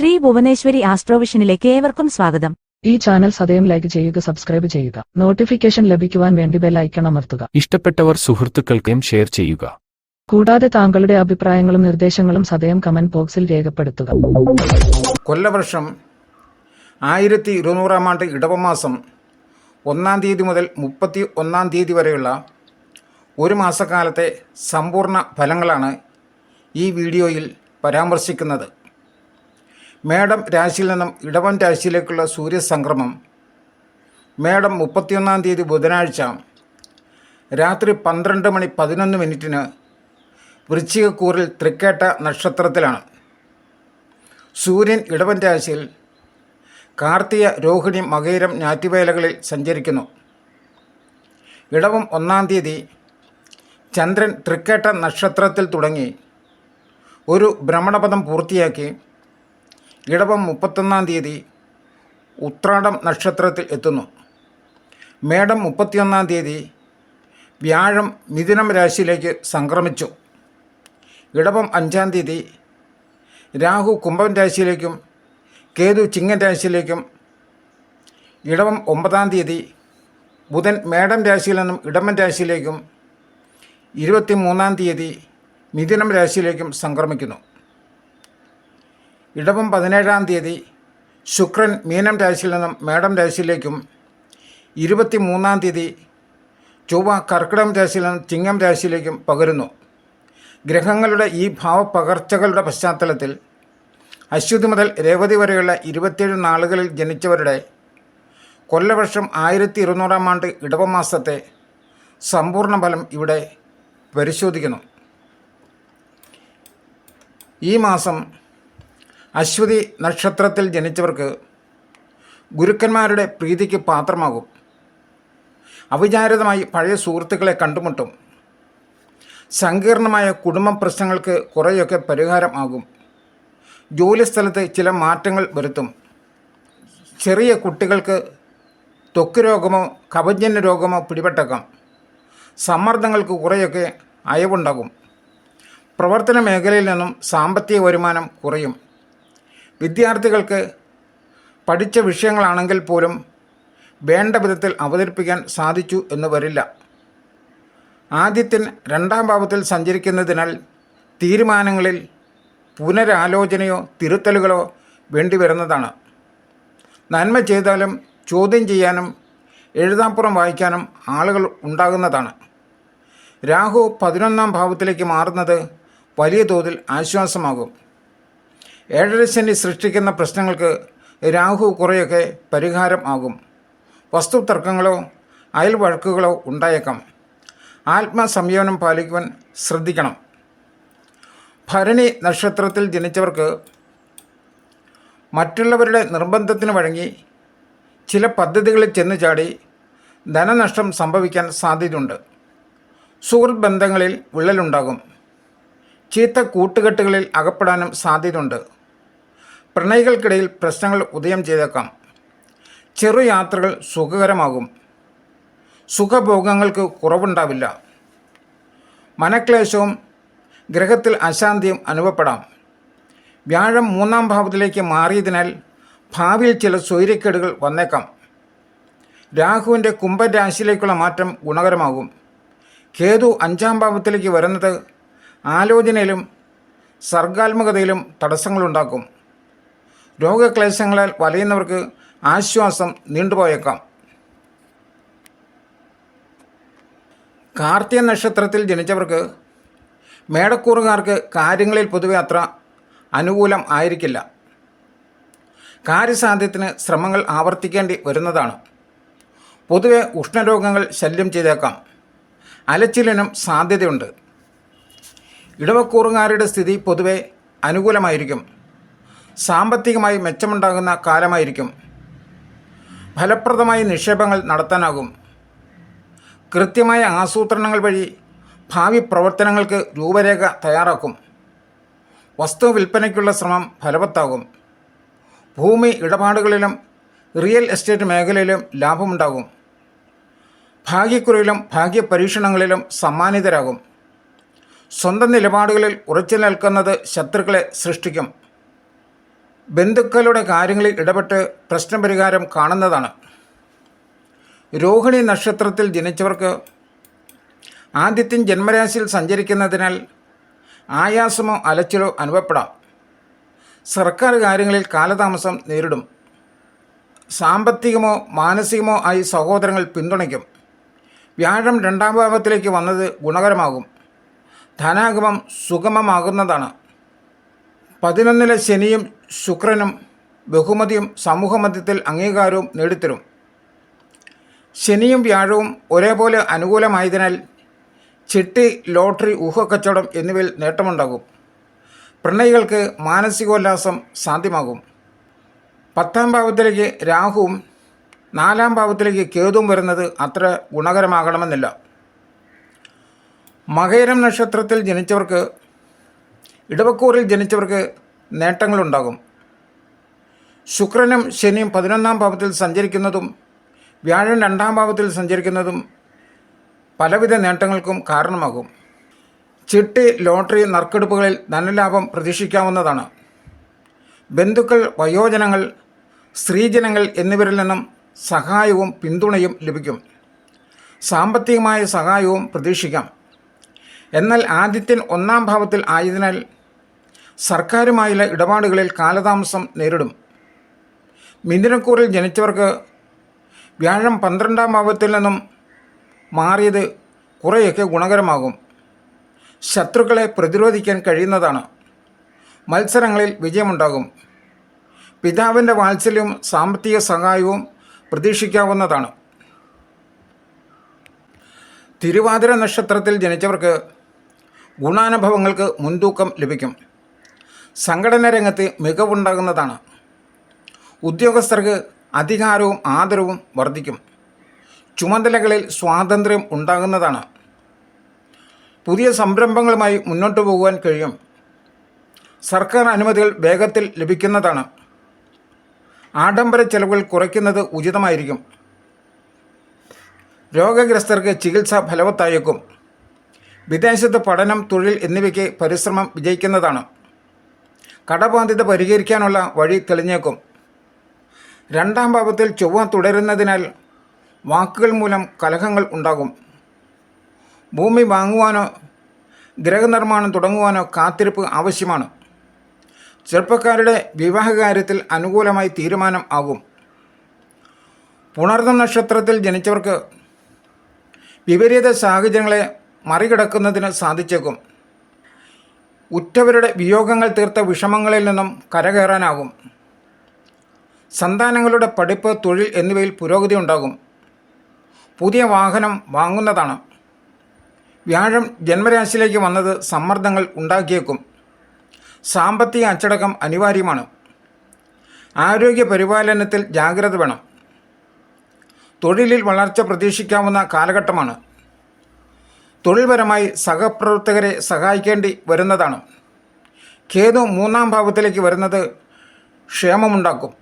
ശ്രീ ഭുവനേശ്വരി ആസ്ട്രോവിഷനിലേക്ക് ഏവർക്കും സ്വാഗതം. ഈ ചാനൽ സദയം ലൈക്ക് ചെയ്യുക സബ്സ്ക്രൈബ് ചെയ്യുക. നോട്ടിഫിക്കേഷൻ ലഭിക്കുവാൻ വേണ്ടി ബെൽ ഐക്കൺ അമർത്തുക. ഇഷ്ടപ്പെട്ടവർ സുഹൃത്തുക്കൾക്കും ഷെയർ ചെയ്യുക. കൂടാതെ താങ്കളുടെ അഭിപ്രായങ്ങളും നിർദ്ദേശങ്ങളും സദയം കമന്റ് ബോക്സിൽ രേഖപ്പെടുത്തുക. കൊല്ലവർഷം ആയിരത്തി ഇരുന്നൂറാം ആണ്ട് ഇടവമാസം ഒന്നാം തീയതി മുതൽ മുപ്പത്തി ഒന്നാം തീയതി വരെയുള്ള ഒരു മാസക്കാലത്തെ സമ്പൂർണ ഫലങ്ങളാണ് ഈ വീഡിയോയിൽ പരാമർശിക്കുന്നത്. മേടം രാശിയിൽ നിന്നും ഇടവൻ രാശിയിലേക്കുള്ള സൂര്യസംക്രമം. മേടം മുപ്പത്തിയൊന്നാം തീയതി ബുധനാഴ്ച. രാത്രി പന്ത്രണ്ട് മണി പതിനൊന്ന് മിനിറ്റിന് വൃശ്ചികക്കൂറിൽ തൃക്കേട്ട നക്ഷത്രത്തിലാണ്. സൂര്യൻ ഇടവൻ രാശിയിൽ കാർത്തിക രോഹിണി മകയിരം ഞാറ്റുവേലകളിൽ സഞ്ചരിക്കുന്നു. ഇടവം ഒന്നാം തീയതി ചന്ദ്രൻ തൃക്കേട്ട നക്ഷത്രത്തിൽ തുടങ്ങി. ഒരു ഭ്രമണപഥം പൂർത്തിയാക്കി ഇടവം മുപ്പത്തൊന്നാം തീയതി ഉത്രാടം നക്ഷത്രത്തിൽ എത്തുന്നു. മേടം മുപ്പത്തിയൊന്നാം തീയതി വ്യാഴം മിഥുനം രാശിയിലേക്ക് സംക്രമിച്ചു. ഇടവം അഞ്ചാം തീയതി രാഹു കുംഭം രാശിയിലേക്കും കേതു ചിങ്ങൻ രാശിയിലേക്കും. ഇടവം ഒമ്പതാം തീയതി ബുധൻ മേടം രാശിയിൽ നിന്നും ഇടമൻ രാശിയിലേക്കും. ഇരുപത്തി മൂന്നാം തീയതി മിഥുനം രാശിയിലേക്കും സംക്രമിക്കുന്നു. ഇടവം പതിനേഴാം തീയതി ശുക്രൻ മീനം രാശിയിൽ നിന്നും മേടം രാശിയിലേക്കും ഇരുപത്തി മൂന്നാം തീയതി ചൊവ്വ കർക്കിടകം രാശിയിൽ നിന്നും ചിങ്ങം രാശിയിലേക്കും പകരുന്നു. ഗ്രഹങ്ങളുടെ ഈ ഭാവപകർച്ചകളുടെ പശ്ചാത്തലത്തിൽ അശ്വതി മുതൽ രേവതി വരെയുള്ള ഇരുപത്തിയേഴ് നാളുകളിൽ ജനിച്ചവരുടെ കൊല്ലവർഷം ആയിരത്തി ഇരുന്നൂറാം ആണ്ട് ഇടവമാസത്തെ സമ്പൂർണ ഫലം ഇവിടെ പരിശോധിക്കുന്നു. ഈ മാസം അശ്വതി നക്ഷത്രത്തിൽ ജനിച്ചവർക്ക് ഗുരുക്കന്മാരുടെ പ്രീതിക്ക് പാത്രമാകും. അവിചാരിതമായി പഴയ സുഹൃത്തുക്കളെ കണ്ടുമുട്ടും. സങ്കീർണമായ കുടുംബ പ്രശ്നങ്ങൾക്ക് കുറേയൊക്കെ പരിഹാരം ആകും. ജോലിസ്ഥലത്ത് ചില മാറ്റങ്ങൾ വരുത്തും. ചെറിയ കുട്ടികൾക്ക് ത്വക്ക് രോഗമോ കവജന്യ രോഗമോ പിടിപെട്ടേക്കാം. സമ്മർദ്ദങ്ങൾക്ക് കുറേയൊക്കെ അയവുണ്ടാകും. പ്രവർത്തന മേഖലയിൽ നിന്നും സാമ്പത്തിക വരുമാനം കുറയും. വിദ്യാർത്ഥികൾക്ക് പഠിച്ച വിഷയങ്ങളാണെങ്കിൽ പോലും വേണ്ട വിധത്തിൽ അവതരിപ്പിക്കാൻ സാധിച്ചു എന്ന് വരില്ല. ആദ്യത്തിൽ രണ്ടാം ഭാവത്തിൽ സഞ്ചരിക്കുന്നതിനാൽ തീരുമാനങ്ങളിൽ പുനരാലോചനയോ തിരുത്തലുകളോ വേണ്ടി വരുന്നതാണ്. നന്മ ചെയ്താലും ചോദ്യം ചെയ്യാനും എഴുതാപ്പുറം വായിക്കാനും ആളുകൾ ഉണ്ടാകുന്നതാണ്. രാഹു പതിനൊന്നാം ഭാവത്തിലേക്ക് മാറുന്നത് വലിയ തോതിൽ ആശ്വാസമാകും. ഏഴരശനി സൃഷ്ടിക്കുന്ന പ്രശ്നങ്ങൾക്ക് രാഹു കുറയൊക്കെ പരിഹാരം ആകും വസ്തു തർക്കങ്ങളോ അയൽവഴക്കുകളോ ഉണ്ടായേക്കാം. ആത്മസംയമനം പാലിക്കുവാൻ ശ്രദ്ധിക്കണം. ഭരണി നക്ഷത്രത്തിൽ ജനിച്ചവർക്ക് മറ്റുള്ളവരുടെ നിർബന്ധത്തിന് വഴങ്ങി ചില പദ്ധതികളിൽ ചെന്ന് ചാടി ധനനഷ്ടം സംഭവിക്കാൻ സാധ്യതയുണ്ട്. സുഹൃത്ത് ബന്ധങ്ങളിൽ വിള്ളലുണ്ടാകും. ചീത്ത കൂട്ടുകെട്ടുകളിൽ അകപ്പെടാനും സാധ്യതയുണ്ട്. പ്രണയികൾക്കിടയിൽ പ്രശ്നങ്ങൾ ഉദയം ചെയ്തേക്കാം. ചെറു യാത്രകൾ സുഖകരമാകും. സുഖഭോഗങ്ങൾക്ക് കുറവുണ്ടാവില്ല. മനക്ലേശവും ഗ്രഹത്തിൽ അശാന്തിയും അനുഭവപ്പെടാം. വ്യാഴം മൂന്നാം ഭാവത്തിലേക്ക് മാറിയതിനാൽ ഭാവിയിൽ ചില സ്വൈര്യക്കേടുകൾ വന്നേക്കാം. രാഹുവിന്റെ കുംഭരാശിയിലേക്കുള്ള മാറ്റം ഗുണകരമാകും. കേതു അഞ്ചാം ഭാവത്തിലേക്ക് വരുന്നത് ആലോചനയിലും സർഗാത്മകതയിലും തടസ്സങ്ങളുണ്ടാക്കും. രോഗക്ലേശങ്ങളാൽ വലയുന്നവർക്ക് ആശ്വാസം നീണ്ടുപോയേക്കാം. കാർത്തിക നക്ഷത്രത്തിൽ ജനിച്ചവർക്ക് മേടക്കൂറുകാർക്ക് കാര്യങ്ങളിൽ പൊതുവെ അത്ര അനുകൂലം ആയിരിക്കില്ല. കാര്യസാധ്യത്തിന് ശ്രമങ്ങൾ ആവർത്തിക്കേണ്ടി വരുന്നതാണ്. പൊതുവെ ഉഷ്ണരോഗങ്ങൾ ശല്യം ചെയ്തേക്കാം. അലച്ചിലിനും സാധ്യതയുണ്ട്. ഇടവക്കൂറുകാരുടെ സ്ഥിതി പൊതുവെ അനുകൂലമായിരിക്കും. സാമ്പത്തികമായി മെച്ചമുണ്ടാകുന്ന കാലമായിരിക്കും. ഫലപ്രദമായ നിക്ഷേപങ്ങൾ നടത്താനാകും. കൃത്യമായ ആസൂത്രണങ്ങൾ വഴി ഭാവി പ്രവർത്തനങ്ങൾക്ക് രൂപരേഖ തയ്യാറാക്കും. വസ്തു വിൽപ്പനയ്ക്കുള്ള ശ്രമം ഫലവത്താകും. ഭൂമി ഇടപാടുകളിലും റിയൽ എസ്റ്റേറ്റ് മേഖലയിലും ലാഭമുണ്ടാകും. ഭാഗ്യക്കുറിയിലും ഭാഗ്യപരീക്ഷണങ്ങളിലും സമ്മാനിതരാകും. സ്വന്തം നിലപാടുകളിൽ ഉറച്ചു നിൽക്കുന്നത് ശത്രുക്കളെ സൃഷ്ടിക്കും. ബന്ധുക്കളുടെ കാര്യങ്ങളിൽ ഇടപെട്ട് പ്രശ്നപരിഹാരം കാണുന്നതാണ്. രോഹിണി നക്ഷത്രത്തിൽ ജനിച്ചവർക്ക് ആദ്യത്തിൻ ജന്മരാശിയിൽ സഞ്ചരിക്കുന്നതിനാൽ ആയാസമോ അലച്ചിലോ അനുഭവപ്പെടാം. സർക്കാർ കാര്യങ്ങളിൽ കാലതാമസം നേരിടും. സാമ്പത്തികമോ മാനസികമോ ആയി സഹോദരങ്ങൾ പിന്തുണയ്ക്കും. വ്യാഴം രണ്ടാം ഭാവത്തിലേക്ക് വന്നത് ഗുണകരമാകും. ധനാഗമം സുഗമമാകുന്നതാണ്. പതിനൊന്നിലെ ശനിയും ശുക്രനും ബഹുമതിയും സമൂഹമധ്യത്തിൽ അംഗീകാരവും നേടിത്തരും. ശനിയും വ്യാഴവും ഒരേപോലെ അനുകൂലമായതിനാൽ ചിട്ടി ലോട്ടറി ഊഹക്കച്ചവടം എന്നിവയിൽ നേട്ടമുണ്ടാകും. പ്രണയികൾക്ക് മാനസികോല്ലാസം സാധ്യമാകും. പത്താം ഭാവത്തിലേക്ക് രാഹുവും നാലാം ഭാവത്തിലേക്ക് കേതുവും വരുന്നത് അത്ര ഗുണകരമാകണമെന്നില്ല. മകയിരം നക്ഷത്രത്തിൽ ജനിച്ചവർക്ക് ഇടവക്കൂറിൽ ജനിച്ചവർക്ക് നേട്ടങ്ങളുണ്ടാകും. ശുക്രനും ശനിയും പതിനൊന്നാം ഭാവത്തിൽ സഞ്ചരിക്കുന്നതും വ്യാഴൻ രണ്ടാം ഭാവത്തിൽ സഞ്ചരിക്കുന്നതും പലവിധ നേട്ടങ്ങൾക്കും കാരണമാകും. ചിട്ടി ലോട്ടറി നറുക്കെടുപ്പുകളിൽ ധനലാഭം പ്രതീക്ഷിക്കാവുന്നതാണ്. ബന്ധുക്കൾ വയോജനങ്ങൾ സ്ത്രീജനങ്ങൾ എന്നിവരിൽ നിന്നും സഹായവും പിന്തുണയും ലഭിക്കും. സാമ്പത്തികമായ സഹായവും പ്രതീക്ഷിക്കാം. എന്നാൽ ആദിത്യൻ ഒന്നാം ഭാവത്തിൽ ആയതിനാൽ സർക്കാരുമായുള്ള ഇടപാടുകളിൽ കാലതാമസം നേരിടും. മിഥുനക്കൂറിൽ ജനിച്ചവർക്ക് വ്യാഴം പന്ത്രണ്ടാം ഭാവത്തിൽ നിന്നും മാറിയത് കുറേയൊക്കെ ഗുണകരമാകും. ശത്രുക്കളെ പ്രതിരോധിക്കാൻ കഴിയുന്നതാണ്. മത്സരങ്ങളിൽ വിജയമുണ്ടാകും. പിതാവിന്റെ വാത്സല്യവും സാമ്പത്തിക സഹായവും പ്രതീക്ഷിക്കാവുന്നതാണ്. തിരുവാതിര നക്ഷത്രത്തിൽ ജനിച്ചവർക്ക് ഗുണാനുഭവങ്ങൾക്ക് മുൻതൂക്കം ലഭിക്കും. സംഘടന രംഗത്ത് മികവുണ്ടാകുന്നതാണ്. ഉദ്യോഗസ്ഥർക്ക് അധികാരവും ആദരവും വർദ്ധിക്കും. ചുമതലകളിൽ സ്വാതന്ത്ര്യം ഉണ്ടാകുന്നതാണ്. പുതിയ സംരംഭങ്ങളുമായി മുന്നോട്ട് പോകുവാൻ കഴിയും. സർക്കാർ അനുമതികൾ വേഗത്തിൽ ലഭിക്കുന്നതാണ്. ആഡംബര ചെലവുകൾ കുറയ്ക്കുന്നത് ഉചിതമായിരിക്കും. രോഗഗ്രസ്തർക്ക് ചികിത്സ ഫലവത്തായേക്കും. വിദേശത്ത് പഠനം തൊഴിൽ എന്നിവയ്ക്ക് പരിശ്രമം വിജയിക്കുന്നതാണ്. കടബാധ്യത പരിഹരിക്കാനുള്ള വഴി തെളിഞ്ഞേക്കും. രണ്ടാം ഭാവത്തിൽ ചൊവ്വ തുടരുന്നതിനാൽ വാക്കുകൾ മൂലം കലഹങ്ങൾ ഉണ്ടാകും. ഭൂമി വാങ്ങുവാനോ ഗ്രഹനിർമ്മാണം തുടങ്ങുവാനോ കാത്തിരിപ്പ് ആവശ്യമാണ്. ചെറുപ്പക്കാരുടെ വിവാഹകാര്യത്തിൽ അനുകൂലമായി തീരുമാനം ആകും. പുണർന്ന നക്ഷത്രത്തിൽ ജനിച്ചവർക്ക് വിപരീത സാഹചര്യങ്ങളെ മറികടക്കുന്നതിന് സാധിച്ചേക്കും. ഉറ്റവരുടെ വിയോഗങ്ങൾ തീർത്ത വിഷമങ്ങളിൽ നിന്നും കരകയറാനാകും. സന്താനങ്ങളുടെ പഠിപ്പ് തൊഴിൽ എന്നിവയിൽ പുരോഗതി ഉണ്ടാകും. പുതിയ വാഹനം വാങ്ങുന്നതാണ്. വ്യാഴം ജന്മരാശിയിലേക്ക് വന്നത് സമ്മർദ്ദങ്ങൾ ഉണ്ടാക്കിയേക്കും. സാമ്പത്തിക അച്ചടക്കം അനിവാര്യമാണ്. ആരോഗ്യ പരിപാലനത്തിൽ ജാഗ്രത വേണം. തൊഴിലിൽ വളർച്ച പ്രതീക്ഷിക്കാവുന്ന കാലഘട്ടമാണ്. തൊഴിൽപരമായി സഹപ്രവർത്തകരെ സഹായിക്കേണ്ടി വരുന്നതാണ്. കേതു മൂന്നാം ഭാവത്തിലേക്ക് വരുന്നത് ക്ഷേമമുണ്ടാക്കും.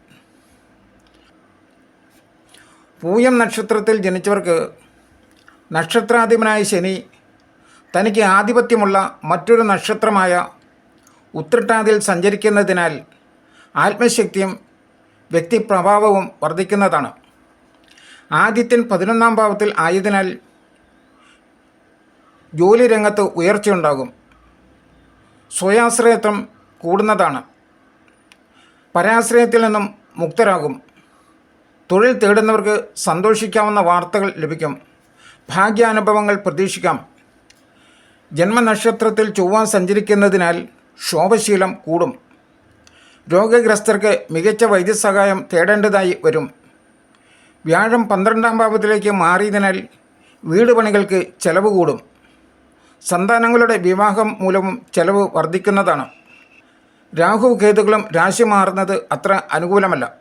പൂയം നക്ഷത്രത്തിൽ ജനിച്ചവർക്ക് നക്ഷത്രാധിപനായ ശനി തനിക്ക് ആധിപത്യമുള്ള മറ്റൊരു നക്ഷത്രമായ ഉത്രട്ടാതിൽ സഞ്ചരിക്കുന്നതിനാൽ ആത്മശക്തിയും വ്യക്തിപ്രഭാവവും വർദ്ധിക്കുന്നതാണ്. ആദിത്യൻ പതിനൊന്നാം ഭാവത്തിൽ ആയതിനാൽ ജോലി രംഗത്ത് ഉയർച്ചയുണ്ടാകും. സ്വയാശ്രയത്വം കൂടുന്നതാണ്. പരാശ്രയത്തിൽ നിന്നും മുക്തരാകും. തൊഴിൽ തേടുന്നവർക്ക് സന്തോഷിക്കാവുന്ന വാർത്തകൾ ലഭിക്കും. ഭാഗ്യാനുഭവങ്ങൾ പ്രതീക്ഷിക്കാം. ജന്മനക്ഷത്രത്തിൽ ചൊവ്വ സഞ്ചരിക്കുന്നതിനാൽ ശോഭശീലം കൂടും. രോഗഗ്രസ്തർക്ക് മികച്ച വൈദ്യസഹായം തേടേണ്ടതായി വരും. വ്യാഴം പന്ത്രണ്ടാം ഭാവത്തിലേക്ക് മാറിയതിനാൽ വീട് പണികൾക്ക് ചെലവ് കൂടും. സന്താനങ്ങളുടെ വിവാഹം മൂലവും ചെലവ് വർദ്ധിക്കുന്നതാണ്. രാഹു കേതുക്കളും രാശി മാറുന്നത് അത്ര അനുകൂലമല്ല.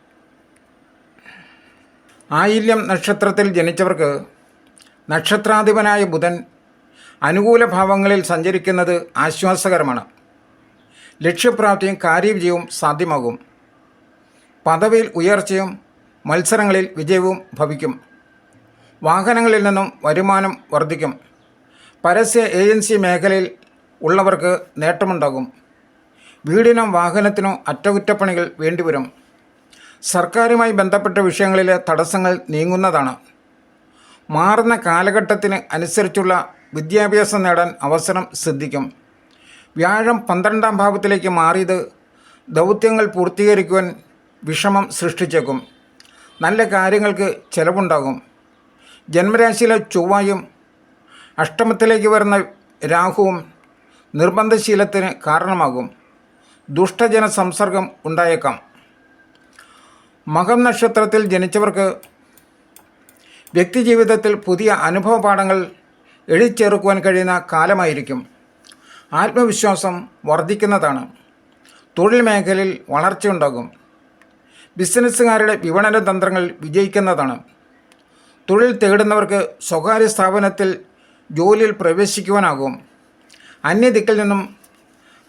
ആയില്യം നക്ഷത്രത്തിൽ ജനിച്ചവർക്ക് നക്ഷത്രാധിപനായ ബുധൻ അനുകൂല ഭാവങ്ങളിൽ സഞ്ചരിക്കുന്നത് ആശ്വാസകരമാണ്. ലക്ഷ്യപ്രാപ്തിയും കാര്യവിജയവും സാധ്യമാകും. പദവിയിൽ ഉയർച്ചയും മത്സരങ്ങളിൽ വിജയവും ഭവിക്കും. വാഹനങ്ങളിൽ നിന്നും വരുമാനം വർദ്ധിക്കും. പരസ്യ ഏജൻസി മേഖലയിൽ ഉള്ളവർക്ക് നേട്ടമുണ്ടാകും. വീടിനോ വാഹനത്തിനോ അറ്റകുറ്റപ്പണികൾ വേണ്ടിവരും. സർക്കാരുമായി ബന്ധപ്പെട്ട വിഷയങ്ങളിലെ തടസ്സങ്ങൾ നീങ്ങുന്നതാണ്. മാറുന്ന കാലഘട്ടത്തിന് അനുസരിച്ചുള്ള വിദ്യാഭ്യാസം നേടാൻ അവസരം സിദ്ധിക്കും. വ്യാഴം പന്ത്രണ്ടാം ഭാവത്തിലേക്ക് മാറിയത് ദൗത്യങ്ങൾ പൂർത്തീകരിക്കുവാൻ വിഷമം സൃഷ്ടിച്ചേക്കും. നല്ല കാര്യങ്ങൾക്ക് ചിലവുണ്ടാകും. ജന്മരാശിയിലെ ചൊവ്വയും അഷ്ടമത്തിലേക്ക് വരുന്ന രാഹുവും നിർബന്ധശീലത്തിന് കാരണമാകും. ദുഷ്ടജന സംസർഗം ഉണ്ടായേക്കാം. മകം നക്ഷത്രത്തിൽ ജനിച്ചവർക്ക് വ്യക്തിജീവിതത്തിൽ പുതിയ അനുഭവ പാഠങ്ങൾ എഴുതിച്ചേർക്കുവാൻ കഴിയുന്ന കാലമായിരിക്കും. ആത്മവിശ്വാസം വർദ്ധിക്കുന്നതാണ്. തൊഴിൽ മേഖലയിൽ വളർച്ചയുണ്ടാകും. ബിസിനസ്സുകാരുടെ വിപണന തന്ത്രങ്ങൾ വിജയിക്കുന്നതാണ്. തൊഴിൽ തേടുന്നവർക്ക് സ്വകാര്യ സ്ഥാപനത്തിൽ ജോലിയിൽ പ്രവേശിക്കുവാനാകും. അന്യദിക്കിൽ നിന്നും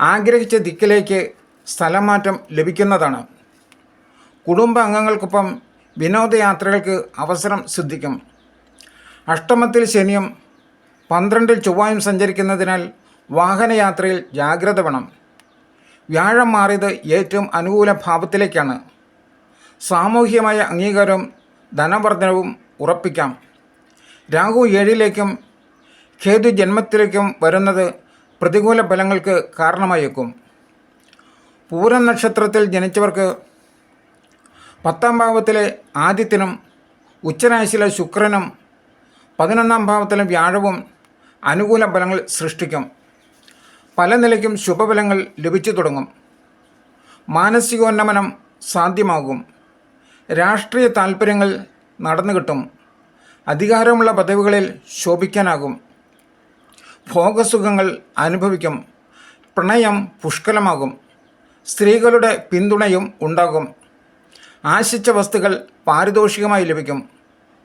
ആഗ്രഹിച്ച ദിക്കിലേക്ക് സ്ഥലം മാറ്റം ലഭിക്കുന്നതാണ്. കുടുംബ അംഗങ്ങൾക്കൊപ്പം വിനോദയാത്രകൾക്ക് അവസരം സിദ്ധിക്കും. അഷ്ടമത്തിൽ ശനിയും പന്ത്രണ്ടിൽ ചൊവ്വായും സഞ്ചരിക്കുന്നതിനാൽ വാഹനയാത്രയിൽ ജാഗ്രത വേണം. വ്യാഴം മാറിയത് ഏറ്റവും അനുകൂല ഭാവത്തിലേക്കാണ്. സാമൂഹ്യമായ അംഗീകാരവും ധനവർദ്ധനവും ഉറപ്പിക്കാം. രാഹു ഏഴിലേക്കും കേതു ജന്മത്തിലേക്കും വരുന്നത് പ്രതികൂല ഫലങ്ങൾക്ക് കാരണമായേക്കും. പൂരം നക്ഷത്രത്തിൽ ജനിച്ചവർക്ക് പത്താം ഭാവത്തിലെ ആദിത്യനും ഉച്ചരാശിയിലെ ശുക്രനും പതിനൊന്നാം ഭാവത്തിലെ വ്യാഴവും അനുകൂല ഫലങ്ങൾ സൃഷ്ടിക്കും. പല നിലയ്ക്കും ശുഭഫലങ്ങൾ ലഭിച്ചു തുടങ്ങും. മാനസികോന്നമനം സാധ്യമാകും. രാഷ്ട്രീയ താൽപ്പര്യങ്ങൾ നടന്നു കിട്ടും അധികാരമുള്ള പദവികളിൽ ശോഭിക്കാനാകും. ഭോഗസുഖങ്ങൾ അനുഭവിക്കും പ്രണയം പുഷ്കലമാകും സ്ത്രീകളുടെ പിന്തുണയും ഉണ്ടാകും. ആശിച്ച വസ്തുക്കൾ പാരിതോഷികമായി ലഭിക്കും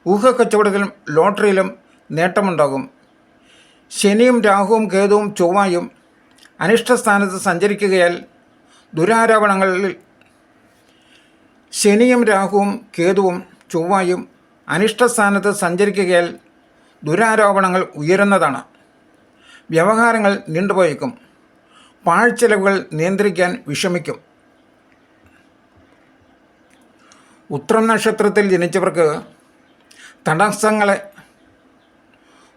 ഊഹക്കച്ചവടത്തിലും ലോട്ടറിയിലും നേട്ടമുണ്ടാകും. ശനിയും രാഹുവും കേതുവും ചൊവ്വായും അനിഷ്ടസ്ഥാനത്ത് സഞ്ചരിക്കുകയാൽ ദുരാരോപണങ്ങളിൽ ശനിയും രാഹുവും കേതുവും ചൊവ്വായും അനിഷ്ടസ്ഥാനത്ത് സഞ്ചരിക്കുകയാൽ ദുരാരോപണങ്ങൾ ഉയരുന്നതാണ്. വ്യവഹാരങ്ങൾ നീണ്ടുപോയേക്കും. പാഴ്ചെലവുകൾ നിയന്ത്രിക്കാൻ വിഷമിക്കും. ഉത്രം നക്ഷത്രത്തിൽ ജനിച്ചവർക്ക് തടസ്സങ്ങളെ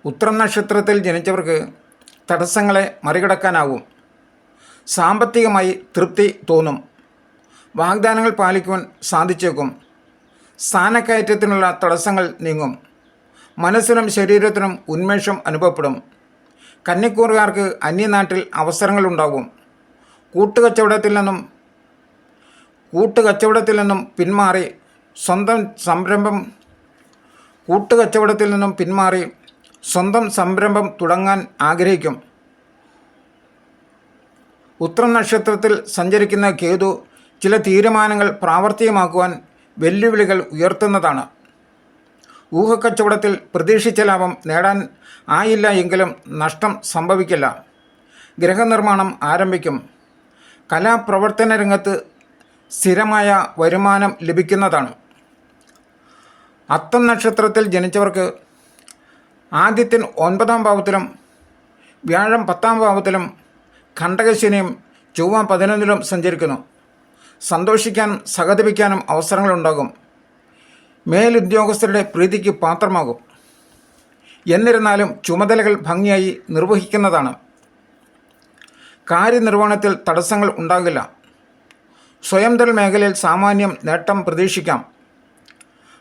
ഉത്രം നക്ഷത്രത്തിൽ ജനിച്ചവർക്ക് തടസ്സങ്ങളെ മറികടക്കാനാവും. സാമ്പത്തികമായി തൃപ്തി തോന്നും. വാഗ്ദാനങ്ങൾ പാലിക്കുവാൻ സാധിച്ചേക്കും. സ്ഥാനക്കയറ്റത്തിനുള്ള തടസ്സങ്ങൾ നീങ്ങും. മനസ്സിനും ശരീരത്തിനും ഉന്മേഷം അനുഭവപ്പെടും. കന്നിക്കൂറുകാർക്ക് അന്യനാട്ടിൽ അവസരങ്ങളുണ്ടാകും. കൂട്ടുകച്ചവടത്തിൽ നിന്നും കൂട്ടുകച്ചവടത്തിൽ നിന്നും പിന്മാറി സ്വന്തം സംരംഭം കൂട്ടുകച്ചവടത്തിൽ നിന്നും പിന്മാറി സ്വന്തം സംരംഭം തുടങ്ങാൻ ആഗ്രഹിക്കും. ഉത്രം നക്ഷത്രത്തിൽ സഞ്ചരിക്കുന്ന കേതു ചില തീരുമാനങ്ങൾ പ്രാവർത്തികമാക്കുവാൻ വെല്ലുവിളികൾ ഉയർത്തുന്നതാണ്. ഊഹക്കച്ചവടത്തിൽ പ്രതീക്ഷിച്ച ലാഭം നേടാൻ ആയില്ല എങ്കിലും നഷ്ടം സംഭവിക്കില്ല. ഗൃഹനിർമ്മാണം ആരംഭിക്കും. കലാപ്രവർത്തന രംഗത്ത് സ്ഥിരമായ വരുമാനം ലഭിക്കുന്നതാണ്. അത്തം നക്ഷത്രത്തിൽ ജനിച്ചവർക്ക് ആദ്യത്തിൻ ഒൻപതാം ഭാവത്തിലും വ്യാഴം പത്താം ഭാവത്തിലും കണ്ടകശനിയും ചൊവ്വ പതിനൊന്നിലും സഞ്ചരിക്കുന്നു. സന്തോഷിക്കാനും സഹതപിക്കാനും അവസരങ്ങളുണ്ടാകും. മേലുദ്യോഗസ്ഥരുടെ പ്രീതിക്ക് പാത്രമാകും. എന്നിരുന്നാലും ചുമതലകൾ ഭംഗിയായി നിർവഹിക്കുന്നതാണ്. കാര്യനിർവഹണത്തിൽ തടസ്സങ്ങൾ ഉണ്ടാകില്ല. സ്വയം തൊഴിൽ മേഖലയിൽ സാമാന്യം നേട്ടം പ്രതീക്ഷിക്കാം.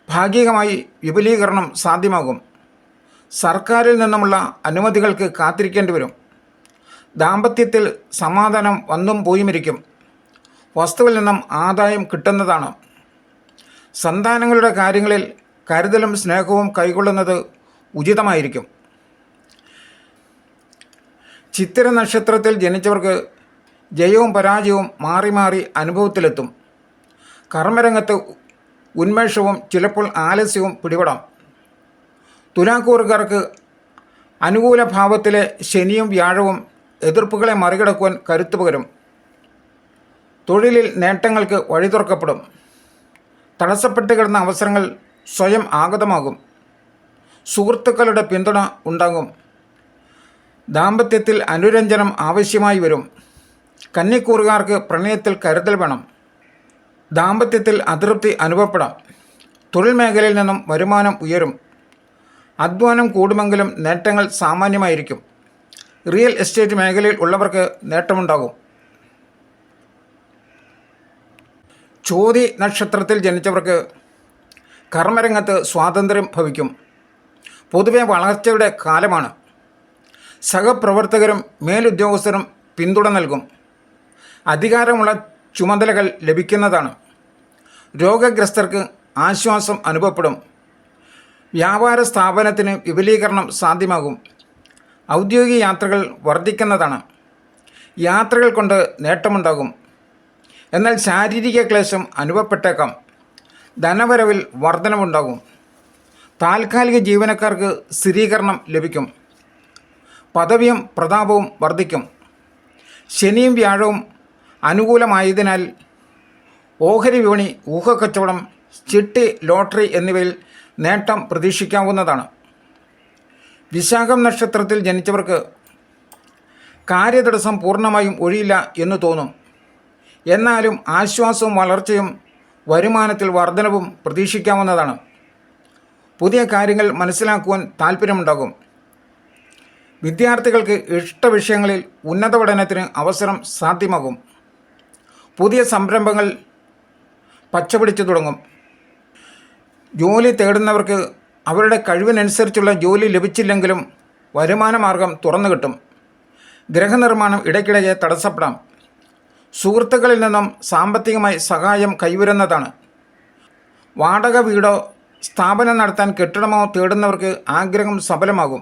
ഭാഗികമായി വിപുലീകരണം സാധ്യമാകും. സർക്കാരിൽ നിന്നുമുള്ള അനുമതികൾക്ക് കാത്തിരിക്കേണ്ടി വരും. ദാമ്പത്യത്തിൽ സമാധാനം വന്നും പോയുമിരിക്കും. വസ്തുവിൽ നിന്നും ആദായം കിട്ടുന്നതാണ്. സന്താനങ്ങളുടെ കാര്യങ്ങളിൽ കരുതലും സ്നേഹവും കൈക്കൊള്ളുന്നത് ഉചിതമായിരിക്കും. ചിത്തിര നക്ഷത്രത്തിൽ ജനിച്ചവർക്ക് ജയവും പരാജയവും മാറി മാറി അനുഭവത്തിലെത്തും. കർമ്മരംഗത്ത് ഉന്മേഷവും ചിലപ്പോൾ ആലസ്യവും പിടിപെടാം. തുലാക്കൂറുകാർക്ക് അനുകൂല ഭാവത്തിലെ ശനിയും വ്യാഴവും എതിർപ്പുകളെ മറികടക്കുവാൻ കരുത്തു പകരും. തൊഴിലിൽ നേട്ടങ്ങൾക്ക് വഴി തുറക്കപ്പെടും തടസ്സപ്പെട്ട് കിടന്ന അവസരങ്ങൾ സ്വയം ആഗതമാകും. സുഹൃത്തുക്കളുടെ പിന്തുണ ഉണ്ടാകും. ദാമ്പത്യത്തിൽ അനുരഞ്ജനം ആവശ്യമായി വരും. കന്നിക്കൂറുകാർക്ക് പ്രണയത്തിൽ കരുതൽ വേണം. ദാമ്പത്യത്തിൽ അതൃപ്തി അനുഭവപ്പെടാം. തൊഴിൽ മേഖലയിൽ നിന്നും വരുമാനം ഉയരും. അധ്വാനം കൂടുമെങ്കിലും നേട്ടങ്ങൾ സാമാന്യമായിരിക്കും. റിയൽ എസ്റ്റേറ്റ് മേഖലയിൽ ഉള്ളവർക്ക് നേട്ടമുണ്ടാകും. ചോതി നക്ഷത്രത്തിൽ ജനിച്ചവർക്ക് കർമ്മരംഗത്ത് സ്വാതന്ത്ര്യം ഭവിക്കും. പൊതുവെ വളർച്ചയുടെ കാലമാണ്. സഹപ്രവർത്തകരും മേലുദ്യോഗസ്ഥരും പിന്തുണ നൽകും. അധികാരമുള്ള ചുമതലകൾ ലഭിക്കുന്നതാണ്. രോഗഗ്രസ്തർക്ക് ആശ്വാസം അനുഭവപ്പെടും. വ്യാപാര സ്ഥാപനത്തിന് വിപുലീകരണം സാധ്യമാകും. ഔദ്യോഗിക യാത്രകൾ വർദ്ധിക്കുന്നതാണ്. യാത്രകൾ കൊണ്ട് നേട്ടമുണ്ടാകും. എന്നാൽ ശാരീരിക ക്ലേശം അനുഭവപ്പെട്ടേക്കാം. ധനവരവിൽ വർധനവുണ്ടാകും താൽക്കാലിക ജീവനക്കാർക്ക് സ്ഥിരീകരണം ലഭിക്കും. പദവിയും പ്രതാപവും വർദ്ധിക്കും. ശനിയും വ്യാഴവും അനുകൂലമായതിനാൽ ഓഹരി വിപണി ഊഹക്കച്ചവടം ചിട്ടി ലോട്ടറി എന്നിവയിൽ നേട്ടം പ്രതീക്ഷിക്കാവുന്നതാണ്. വിശാഖം നക്ഷത്രത്തിൽ ജനിച്ചവർക്ക് കാര്യതടസ്സം പൂർണമായും ഒഴിയില്ല എന്ന് തോന്നും. എന്നാലും ആശ്വാസവും വളർച്ചയും വരുമാനത്തിൽ വർധനവും പ്രതീക്ഷിക്കാവുന്നതാണ്. പുതിയ കാര്യങ്ങൾ മനസ്സിലാക്കുവാൻ താല്പര്യമുണ്ടാകും. വിദ്യാർത്ഥികൾക്ക് ഇഷ്ട വിഷയങ്ങളിൽ ഉന്നത പഠനത്തിന് അവസരം സാധ്യമാകും. പുതിയ സംരംഭങ്ങൾ പച്ചപിടിച്ചു തുടങ്ങും. ജോലി തേടുന്നവർക്ക് അവരുടെ കഴിവിനനുസരിച്ചുള്ള ജോലി ലഭിച്ചില്ലെങ്കിലും വരുമാന മാർഗം തുറന്നു കിട്ടും. ഗ്രഹനിർമ്മാണം ഇടയ്ക്കിടയ്ക്ക് തടസ്സപ്പെടാം. സുഹൃത്തുക്കളിൽ നിന്നും സാമ്പത്തികമായി സഹായം കൈവരുന്നതാണ്. വാടക വീടോ സ്ഥാപനം നടത്താൻ കെട്ടിടമോ തേടുന്നവർക്ക് ആഗ്രഹം സഫലമാകും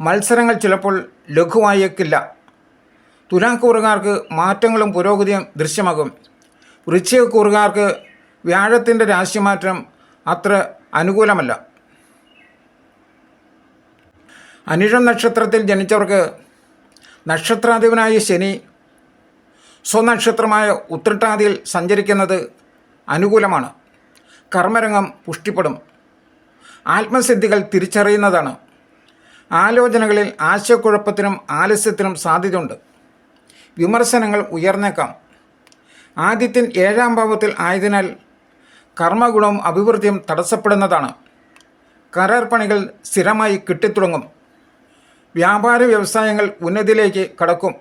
മത്സരങ്ങൾ ചിലപ്പോൾ ലഘുവായേക്കില്ല. തുലാക്കൂറുകാർക്ക് മാറ്റങ്ങളും പുരോഗതിയും ദൃശ്യമാകും. വൃശ്ചികക്കൂറുകാർക്ക് വ്യാഴത്തിന്റെ രാശിമാറ്റം അത്ര അനുകൂലമല്ല. അനിഴം നക്ഷത്രത്തിൽ ജനിച്ചവർക്ക് നക്ഷത്രാധിപനായ ശനി സ്വനക്ഷത്രമായ ഉത്രട്ടാതിയിൽ സഞ്ചരിക്കുന്നത് അനുകൂലമാണ്. കർമ്മരംഗം പുഷ്ടിപ്പെടും. ആത്മസിദ്ധികൾ തിരിച്ചറിയുന്നതാണ്. ആലോചനകളിൽ ആശയക്കുഴപ്പത്തിനും ആലസ്യത്തിനും സാധ്യതയുണ്ട്. വിമർശനങ്ങൾ ഉയർന്നേക്കാം. ആദ്യത്തിൻ ഏഴാം ഭാവത്തിൽ ആയതിനാൽ കർമ്മഗുണവും അഭിവൃദ്ധിയും തടസ്സപ്പെടുന്നതാണ്. കരാർ പണികൾ സ്ഥിരമായി കിട്ടിത്തുടങ്ങും. വ്യാപാര വ്യവസായങ്ങൾ ഉന്നതിയിലേക്ക് കടക്കും.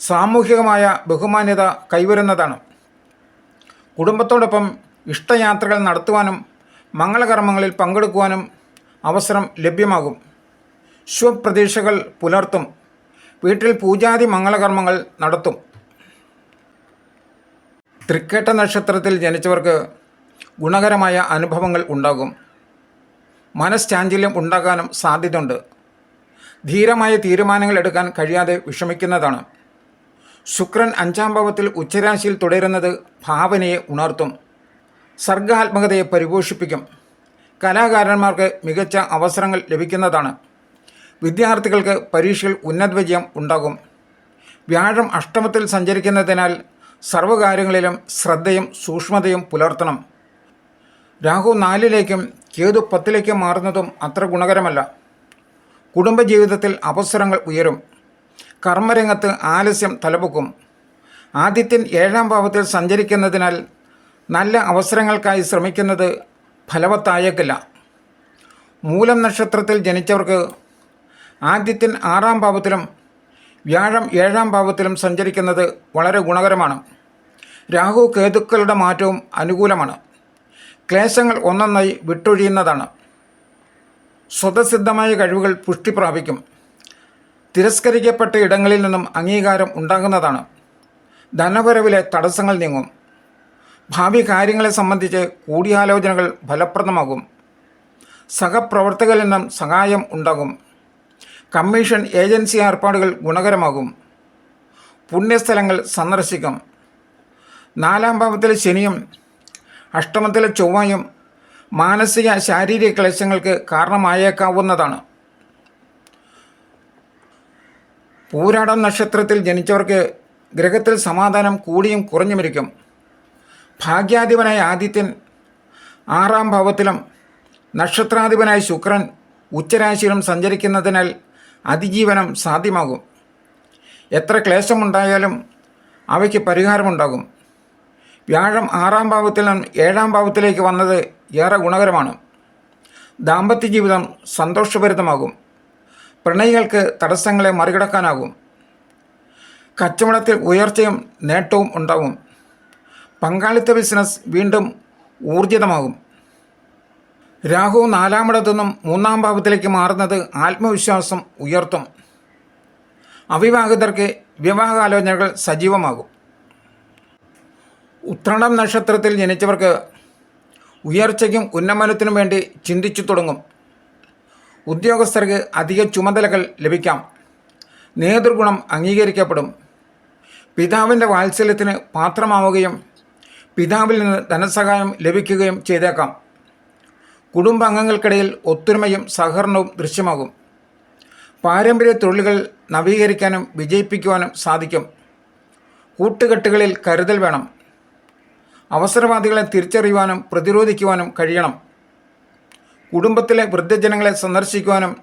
സാമൂഹികമായ ബഹുമാന്യത കൈവരുന്നതാണ്. കുടുംബത്തോടൊപ്പം ഇഷ്ടയാത്രകൾ നടത്തുവാനും മംഗളകർമ്മങ്ങളിൽ പങ്കെടുക്കുവാനും അവസരം ലഭ്യമാകും. ശുഭപ്രതീക്ഷകൾ പുലർത്തും. വീട്ടിൽ പൂജാതി മംഗളകർമ്മങ്ങൾ നടത്തും. തൃക്കേട്ട നക്ഷത്രത്തിൽ ജനിച്ചവർക്ക് ഗുണകരമായ അനുഭവങ്ങൾ ഉണ്ടാകും. മനഃശാഞ്ചല്യം ഉണ്ടാകാനും സാധ്യതയുണ്ട്. ധീരമായ തീരുമാനങ്ങൾ എടുക്കാൻ കഴിയാതെ വിഷമിക്കുന്നതാണ്. ശുക്രൻ അഞ്ചാം ഭാവത്തിൽ ഉച്ചരാശിയിൽ തുടരുന്നത് ഭാവനയെ ഉണർത്തും. സർഗാത്മകതയെ പരിപോഷിപ്പിക്കും. കലാകാരന്മാർക്ക് മികച്ച അവസരങ്ങൾ ലഭിക്കുന്നതാണ്. വിദ്യാർത്ഥികൾക്ക് പരീക്ഷയിൽ ഉന്നത വിജയം ഉണ്ടാകും. വ്യാഴം അഷ്ടമത്തിൽ സഞ്ചരിക്കുന്നതിനാൽ സർവകാര്യങ്ങളിലും ശ്രദ്ധയും സൂക്ഷ്മതയും പുലർത്തണം. രാഹു നാലിലേക്കും കേതു പത്തിലേക്കും മാറുന്നതും അത്ര ഗുണകരമല്ല. കുടുംബജീവിതത്തിൽ അവസരങ്ങൾ ഉയരും. കർമ്മരംഗത്ത് ആലസ്യം തലപൊക്കും. ആദിത്യൻ ഏഴാം ഭാവത്തിൽ സഞ്ചരിക്കുന്നതിനാൽ നല്ല അവസരങ്ങൾക്കായി ശ്രമിക്കുന്നത് ഫലവത്തായേക്കില്ല. മൂലം നക്ഷത്രത്തിൽ ജനിച്ചവർക്ക് ആദ്യത്തിൻ ആറാം ഭാവത്തിലും വ്യാഴം ഏഴാം ഭാവത്തിലും സഞ്ചരിക്കുന്നത് വളരെ ഗുണകരമാണ്. രാഹു കേതുക്കളുടെ മാറ്റവും അനുകൂലമാണ്. ക്ലേശങ്ങൾ ഒന്നൊന്നായി വിട്ടൊഴിയുന്നതാണ്. സ്വതസിദ്ധമായ കഴിവുകൾ പുഷ്ടി പ്രാപിക്കും. തിരസ്കരിക്കപ്പെട്ട ഇടങ്ങളിൽ നിന്നും അംഗീകാരം ഉണ്ടാകുന്നതാണ്. ധനവരവിലെ തടസ്സങ്ങൾ നീങ്ങും. ഭാവി കാര്യങ്ങളെ സംബന്ധിച്ച് കൂടിയാലോചനകൾ ഫലപ്രദമാകും. സഹപ്രവർത്തകരിൽ നിന്നും സഹായം ഉണ്ടാകും. Commission agency ഏർപ്പാടുകൾ ഗുണകരമാകും. പുണ്യസ്ഥലങ്ങൾ സന്ദർശിക്കും. നാലാം ഭാവത്തിലെ ശനിയും അഷ്ടമത്തിലെ ചൊവ്വയും മാനസിക ശാരീരിക ക്ലേശങ്ങൾക്ക് കാരണമായേക്കാവുന്നതാണ്. പൂരാടം നക്ഷത്രത്തിൽ ജനിച്ചവർക്ക് ഗ്രഹത്തിൽ സമാധാനം കൂടിയും കുറഞ്ഞുമിരിക്കും. ഭാഗ്യാധിപനായ ആദിത്യൻ ആറാം ഭാവത്തിലും നക്ഷത്രാധിപനായ ശുക്രൻ ഉച്ചരാശിയിലും സഞ്ചരിക്കുന്നതിനാൽ അതിജീവനം സാധ്യമാകും. എത്ര ക്ലേശമുണ്ടായാലും അവയ്ക്ക് പരിഹാരമുണ്ടാകും. വ്യാഴം ആറാം ഭാവത്തിൽ നിന്നും ഏഴാം ഭാവത്തിലേക്ക് വന്നത് ഏറെ ഗുണകരമാണ്. ദാമ്പത്യ ജീവിതം സന്തോഷഭരിതമാകും. പ്രണയികൾക്ക് തടസ്സങ്ങളെ മറികടക്കാനാകും. കച്ചവടത്തിൽ ഉയർച്ചയും നേട്ടവും ഉണ്ടാകും. പങ്കാളിത്ത ബിസിനസ് വീണ്ടും ഊർജിതമാകും. രാഹു നാലാമിടത്തു നിന്നും മൂന്നാം ഭാവത്തിലേക്ക് മാറുന്നത് ആത്മവിശ്വാസം ഉയർത്തും. അവിവാഹിതർക്ക് വിവാഹാലോചനകൾ സജീവമാകും. ഉത്രാടം നക്ഷത്രത്തിൽ ജനിച്ചവർക്ക് ഉയർച്ചയ്ക്കും ഉന്നമനത്തിനും വേണ്ടി ചിന്തിച്ചു തുടങ്ങും. ഉദ്യോഗസ്ഥർക്ക് അധിക ചുമതലകൾ ലഭിക്കാം. നേതൃഗുണം അംഗീകരിക്കപ്പെടും. പിതാവിന്റെ വാത്സല്യത്തിന് പാത്രമാവുകയും പിതാവിൽ നിന്ന് ധനസഹായം ലഭിക്കുകയും ചെയ്തേക്കാം. കുടുംബാംഗങ്ങൾക്കിടയിൽ ഒത്തൊരുമയും സഹകരണവും ദൃശ്യമാകും. പാരമ്പര്യ തൊഴിലുകൾ നവീകരിക്കാനും വിജയിപ്പിക്കുവാനും സാധിക്കും. കൂട്ടുകെട്ടുകളിൽ കരുതൽ വേണം. അവസരവാദികളെ തിരിച്ചറിയുവാനും പ്രതിരോധിക്കുവാനും കഴിയണം. കുടുംബത്തിലെ വൃദ്ധജനങ്ങളെ സന്ദർശിക്കുവാനും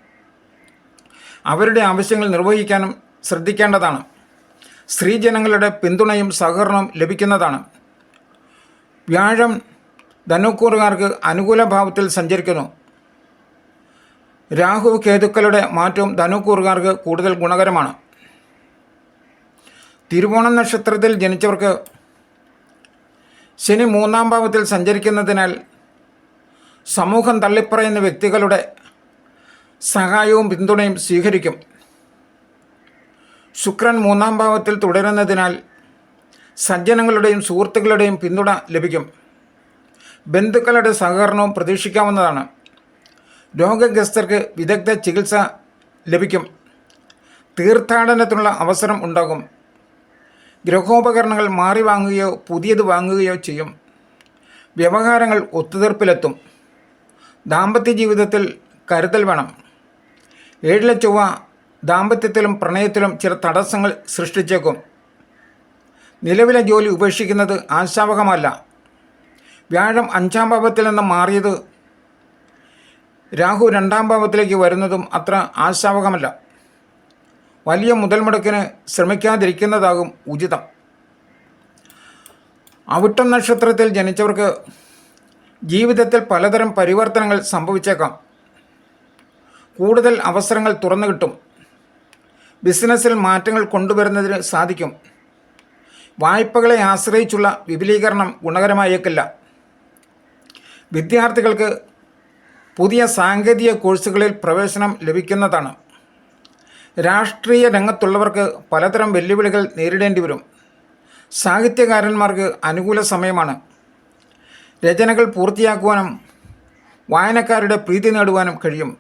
അവരുടെ ആവശ്യങ്ങൾ നിർവഹിക്കാനും ശ്രദ്ധിക്കേണ്ടതാണ്. സ്ത്രീജനങ്ങളുടെ പിന്തുണയും സഹകരണവും ലഭിക്കുന്നതാണ്. വ്യാഴം ധനുക്കൂറുകാർക്ക് അനുകൂല ഭാവത്തിൽ സഞ്ചരിക്കുന്നു. രാഹു കേതുക്കളുടെ മാറ്റവും ധനുക്കൂറുകാർക്ക് കൂടുതൽ ഗുണകരമാണ്. തിരുവോണം നക്ഷത്രത്തിൽ ജനിച്ചവർക്ക് ശനി മൂന്നാം ഭാവത്തിൽ സഞ്ചരിക്കുന്നതിനാൽ സമൂഹം തള്ളിപ്പറയുന്ന വ്യക്തികളുടെ സഹായവും പിന്തുണയും സ്വീകരിക്കും. ശുക്രൻ മൂന്നാം ഭാവത്തിൽ തുടരുന്നതിനാൽ സജ്ജനങ്ങളുടെയും സുഹൃത്തുക്കളുടെയും പിന്തുണ ലഭിക്കും. ബന്ധുക്കളുടെ സഹകരണവും പ്രതീക്ഷിക്കാവുന്നതാണ്. രോഗഗ്രസ്തർക്ക് വിദഗ്ധ ചികിത്സ ലഭിക്കും. തീർത്ഥാടനത്തിനുള്ള അവസരം ഉണ്ടാകും. ഗ്രഹോപകരണങ്ങൾ മാറി വാങ്ങുകയോ പുതിയത് വാങ്ങുകയോ ചെയ്യും. വ്യവഹാരങ്ങൾ ഒത്തുതീർപ്പിലെത്തും. ദാമ്പത്യ ജീവിതത്തിൽ കരുതൽ വേണം. ഏഴിലെ ചൊവ്വ ദാമ്പത്യത്തിലും പ്രണയത്തിലും ചില തടസ്സങ്ങൾ സൃഷ്ടിച്ചേക്കും. നിലവിലെ ജോലി ഉപേക്ഷിക്കുന്നത് ആശാവഹമല്ല. വ്യാഴം അഞ്ചാം ഭാവത്തിൽ നിന്ന് മാറിയത് രാഹു രണ്ടാം ഭാവത്തിലേക്ക് വരുന്നതും അത്ര ആശാവഹമല്ല. വലിയ മുതൽ മുടക്കിന് ശ്രമിക്കാതിരിക്കുന്നതാകും ഉചിതം. അവിട്ടം നക്ഷത്രത്തിൽ ജനിച്ചവർക്ക് ജീവിതത്തിൽ പലതരം പരിവർത്തനങ്ങൾ സംഭവിച്ചേക്കാം. കൂടുതൽ അവസരങ്ങൾ തുറന്നു കിട്ടും. ബിസിനസ്സിൽ മാറ്റങ്ങൾ കൊണ്ടുവരുന്നതിന് സാധിക്കും. വായ്പകളെ ആശ്രയിച്ചുള്ള വിപുലീകരണം ഗുണകരമായേക്കില്ല. വിദ്യാർത്ഥികൾക്ക് പുതിയ സാങ്കേതിക കോഴ്സുകളിൽ പ്രവേശനം ലഭിക്കുന്നതാണ്. രാഷ്ട്രീയ രംഗത്തുള്ളവർക്ക് പലതരം വെല്ലുവിളികൾ നേരിടേണ്ടി വരും. സാഹിത്യകാരന്മാർക്ക് അനുകൂല സമയമാണ്. രചനകൾ പൂർത്തിയാക്കുവാനും വായനക്കാരുടെ പ്രീതി നേടുവാനും കഴിയും.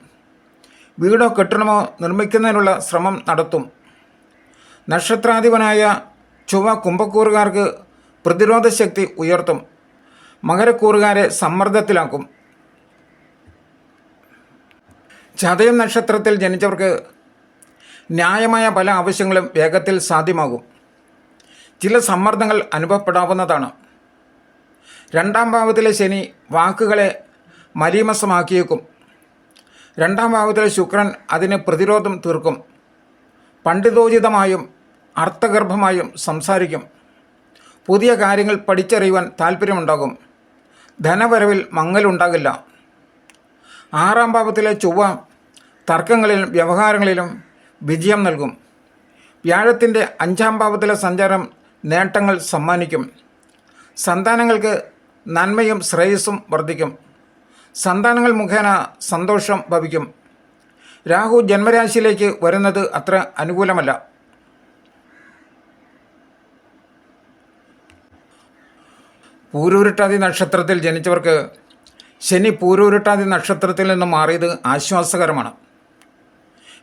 വീടോ കെട്ടിടമോ നിർമ്മിക്കുന്നതിനുള്ള ശ്രമം നടത്തും. നക്ഷത്രാധിപനായ ചൊവ്വ കുംഭക്കൂറുകാർക്ക് പ്രതിരോധ ശക്തി ഉയർത്തും. മകരക്കൂറുകാരെ സമ്മർദ്ദത്തിലാക്കും. ചതയം നക്ഷത്രത്തിൽ ജനിച്ചവർക്ക് ന്യായമായ പല ആവശ്യങ്ങളും വേഗത്തിൽ സാധ്യമാകും. ചില സമ്മർദ്ദങ്ങൾ അനുഭവപ്പെടാവുന്നതാണ്. രണ്ടാം ഭാവത്തിലെ ശനി വാക്കുകളെ മലീമസമാക്കിയേക്കും. രണ്ടാം ഭാവത്തിലെ ശുക്രൻ അതിന് പ്രതിരോധം തീർക്കും. പണ്ഡിതോചിതമായും അർത്ഥഗർഭമായും സംസാരിക്കും. പുതിയ കാര്യങ്ങൾ പഠിച്ചറിയുവാൻ താല്പര്യമുണ്ടാകും ധനവരവിൽ മങ്ങലുണ്ടാകില്ല. ആറാം ഭാവത്തിലെ ചൊവ്വ തർക്കങ്ങളിലും വ്യവഹാരങ്ങളിലും വിജയം നൽകും. വ്യാഴത്തിന്റെ അഞ്ചാം ഭാവത്തിലെ സഞ്ചാരം നേട്ടങ്ങൾ സമ്മാനിക്കും. സന്താനങ്ങൾക്ക് നന്മയും ശ്രേയസ്സും വർദ്ധിക്കും. സന്താനങ്ങൾ മുഖേന സന്തോഷം ഭവിക്കും. രാഹു ജന്മരാശിയിലേക്ക് വരുന്നത് അത്ര അനുകൂലമല്ല. പൂരൂരുട്ടാതി നക്ഷത്രത്തിൽ ജനിച്ചവർക്ക് ശനി പൂരൂരുട്ടാതി നക്ഷത്രത്തിൽ നിന്ന് മാറിയത് ആശ്വാസകരമാണ്.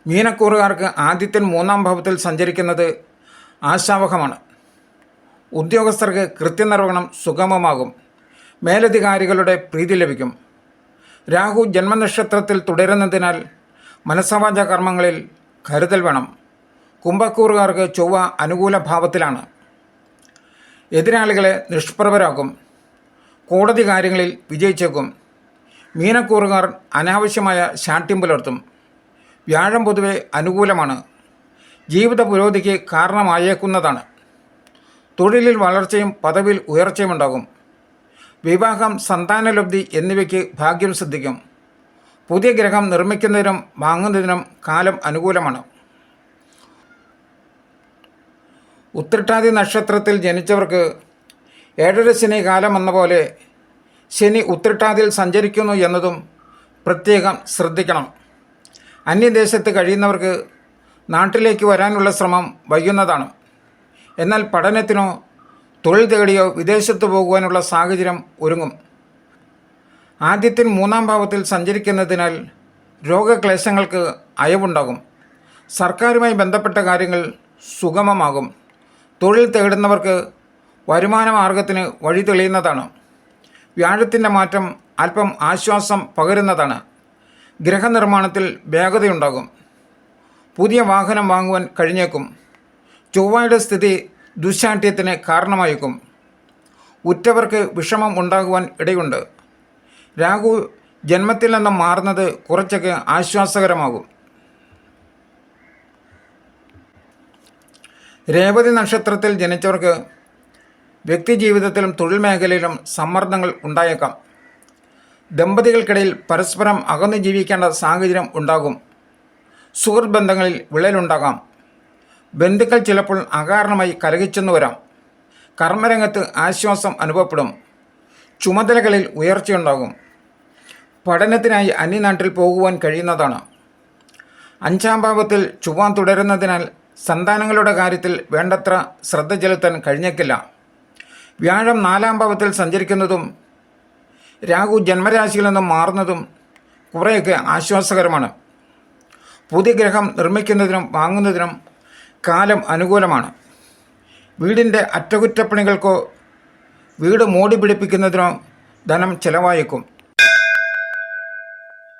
മീനക്കൂറുകാർക്ക് ആദ്യത്തിൽ മൂന്നാം ഭാവത്തിൽ സഞ്ചരിക്കുന്നത് ആശാവഹമാണ്. ഉദ്യോഗസ്ഥർക്ക് കൃത്യനിർവഹണം സുഗമമാകും. മേലധികാരികളുടെ പ്രീതി ലഭിക്കും. രാഹു ജന്മനക്ഷത്രത്തിൽ തുടരുന്നതിനാൽ മനസ്സവാച കർമ്മങ്ങളിൽ കരുതൽ വേണം. കുംഭക്കൂറുകാർക്ക് ചൊവ്വ അനുകൂല ഭാവത്തിലാണ്. എതിരാളികളെ നിഷ്പ്രഭരാക്കും. കോടതി കാര്യങ്ങളിൽ വിജയിച്ചേക്കും. മീനക്കൂറുകാർ അനാവശ്യമായ ശാഠ്യം പുലർത്തും വ്യാഴം പൊതുവെ അനുകൂലമാണ്. ജീവിത പുരോഗതിക്ക് കാരണമായേക്കുന്നതാണ്. തൊഴിലിൽ വളർച്ചയും പദവിയിൽ ഉയർച്ചയും ഉണ്ടാകും. വിവാഹം സന്താനലബ്ധി എന്നിവയ്ക്ക് ഭാഗ്യം സിദ്ധിക്കും. പുതിയ ഗ്രഹം നിർമ്മിക്കുന്നതിനും വാങ്ങുന്നതിനും കാലം അനുകൂലമാണ്. ഉത്രട്ടാതി നക്ഷത്രത്തിൽ ജനിച്ചവർക്ക് ഏഴര ശനി കാലം എന്ന പോലെ ശനി ഉത്രട്ടാതിയിൽ സഞ്ചരിക്കുന്നു എന്നതും പ്രത്യേകം ശ്രദ്ധിക്കണം. അന്യദേശത്ത് കഴിയുന്നവർക്ക് നാട്ടിലേക്ക് വരാനുള്ള ശ്രമം വൈകുന്നതാണ്. എന്നാൽ പഠനത്തിനോ തൊഴിൽ തേടിയോ വിദേശത്ത് പോകുവാനുള്ള സാഹചര്യം ഒരുങ്ങും. ആദ്യത്തിൽ മൂന്നാം ഭാവത്തിൽ സഞ്ചരിക്കുന്നതിനാൽ രോഗക്ലേശങ്ങൾക്ക് അയവുണ്ടാകും. സർക്കാരുമായി ബന്ധപ്പെട്ട കാര്യങ്ങൾ സുഗമമാകും. തൊഴിൽ തേടുന്നവർക്ക് വരുമാന മാർഗത്തിന് വഴി തെളിയുന്നതാണ്. വ്യാഴത്തിന്റെ മാറ്റം അല്പം ആശ്വാസം പകരുന്നതാണ്. ഗ്രഹനിർമ്മാണത്തിൽ വേഗതയുണ്ടാകും. പുതിയ വാഹനം വാങ്ങുവാൻ കഴിഞ്ഞേക്കും. ചൊവ്വയുടെ സ്ഥിതി ദുശാഠ്യത്തിന് കാരണമായേക്കും. ഉറ്റവർക്ക് വിഷമം ഉണ്ടാകുവാൻ ഇടയുണ്ട്. രാഹു ജന്മത്തിൽ നിന്നും മാറുന്നത് കുറച്ചൊക്കെ ആശ്വാസകരമാകും. രേവതി നക്ഷത്രത്തിൽ ജനിച്ചവർക്ക് വ്യക്തി ജീവിതത്തിലും തൊഴിൽ മേഖലയിലും സമ്മർദ്ദങ്ങൾ ഉണ്ടായേക്കാം. ദമ്പതികൾക്കിടയിൽ പരസ്പരം അകന്നു ജീവിക്കേണ്ട സാഹചര്യം ഉണ്ടാകും. സുഹൃത്ത് ബന്ധങ്ങളിൽ വിള്ളലുണ്ടാകാം. ബന്ധുക്കൾ ചിലപ്പോൾ അകാരണമായി കലഹിച്ചെന്നു വരാം. കർമ്മരംഗത്ത് ആശ്വാസം അനുഭവപ്പെടും. ചുമതലകളിൽ ഉയർച്ചയുണ്ടാകും പഠനത്തിനായി അന്യനാട്ടിൽ പോകുവാൻ കഴിയുന്നതാണ്. അഞ്ചാം ഭാവത്തിൽ ചുവ്വാൻ തുടരുന്നതിനാൽ സന്താനങ്ങളുടെ കാര്യത്തിൽ വേണ്ടത്ര ശ്രദ്ധ ചെലുത്താൻ കഴിഞ്ഞേക്കില്ല. വ്യാഴം നാലാം ഭാവത്തിൽ സഞ്ചരിക്കുന്നതും രാഹു ജന്മരാശിയിൽ നിന്നും മാറുന്നതും കുറേയൊക്കെ ആശ്വാസകരമാണ്. പുതിയ ഗ്രഹം നിർമ്മിക്കുന്നതിനും വാങ്ങുന്നതിനും കാലം അനുകൂലമാണ്. വീടിന്റെ അറ്റകുറ്റപ്പണികൾക്കോ വീട് മോടി പിടിപ്പിക്കുന്നതിനോ ധനം ചെലവായേക്കും.